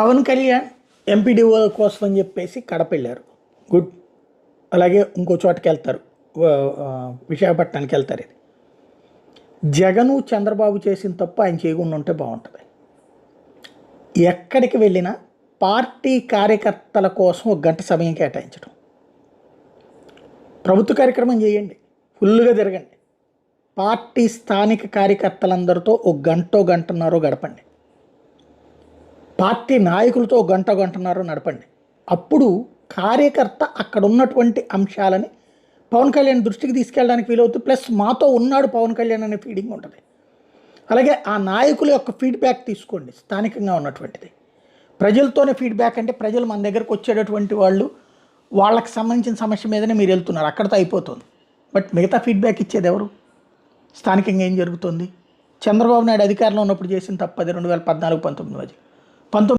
Pawan Kalyan MPDO కోసం అని చెప్పేసి కడప వెళ్ళారు. గుడ్. అలాగే ఇంకో చోటకి వెళ్తారు. విశాఖపట్నానికి వెళ్తారు ఇది. జగను చంద్రబాబు చేసిన తప్పు ఆయన చేయకుండా ఉంటే బాగుంటుంది. ఎక్కడికి వెళ్ళినా పార్టీ కార్యకర్తల కోసం ఒక గంట సమయం కేటాయించడం. ప్రభుత్వ కార్యక్రమం చేయండి. ఫుల్గా తిరగండి పార్టీ స్థానిక కార్యకర్తలందరితో ఒక గంటో గంటన్నరో గడపండి. పార్టీ నాయకులతో గంట గంటన్నర నడపండి. అప్పుడు కార్యకర్త అక్కడ ఉన్నటువంటి అంశాలని పవన్ కళ్యాణ్ దృష్టికి తీసుకెళ్ళడానికి వీలవుతుంది ప్లస్ మాతో ఉన్నాడు పవన్ కళ్యాణ్ అనే ఫీడింగ్ ఉంటుంది. అలాగే ఆ నాయకుల యొక్క ఫీడ్బ్యాక్ తీసుకోండి స్థానికంగా ఉన్నటువంటిది. ప్రజలతోనే ఫీడ్బ్యాక్ అంటే ప్రజలు మన దగ్గరకు వచ్చేటటువంటి వాళ్ళు వాళ్ళకి సంబంధించిన సమస్య మీదనే మీరు వెళ్తున్నారు అక్కడితో అయిపోతుంది. బట్ మిగతా ఫీడ్బ్యాక్ ఇచ్చేది ఎవరు? స్థానికంగా ఏం జరుగుతుంది? చంద్రబాబు నాయుడు అధికారంలో ఉన్నప్పుడు చేసిన తప్పది రెండు వేల పద్నాలుగు పంతొమ్మిది మధ్య. పంతొమ్మిది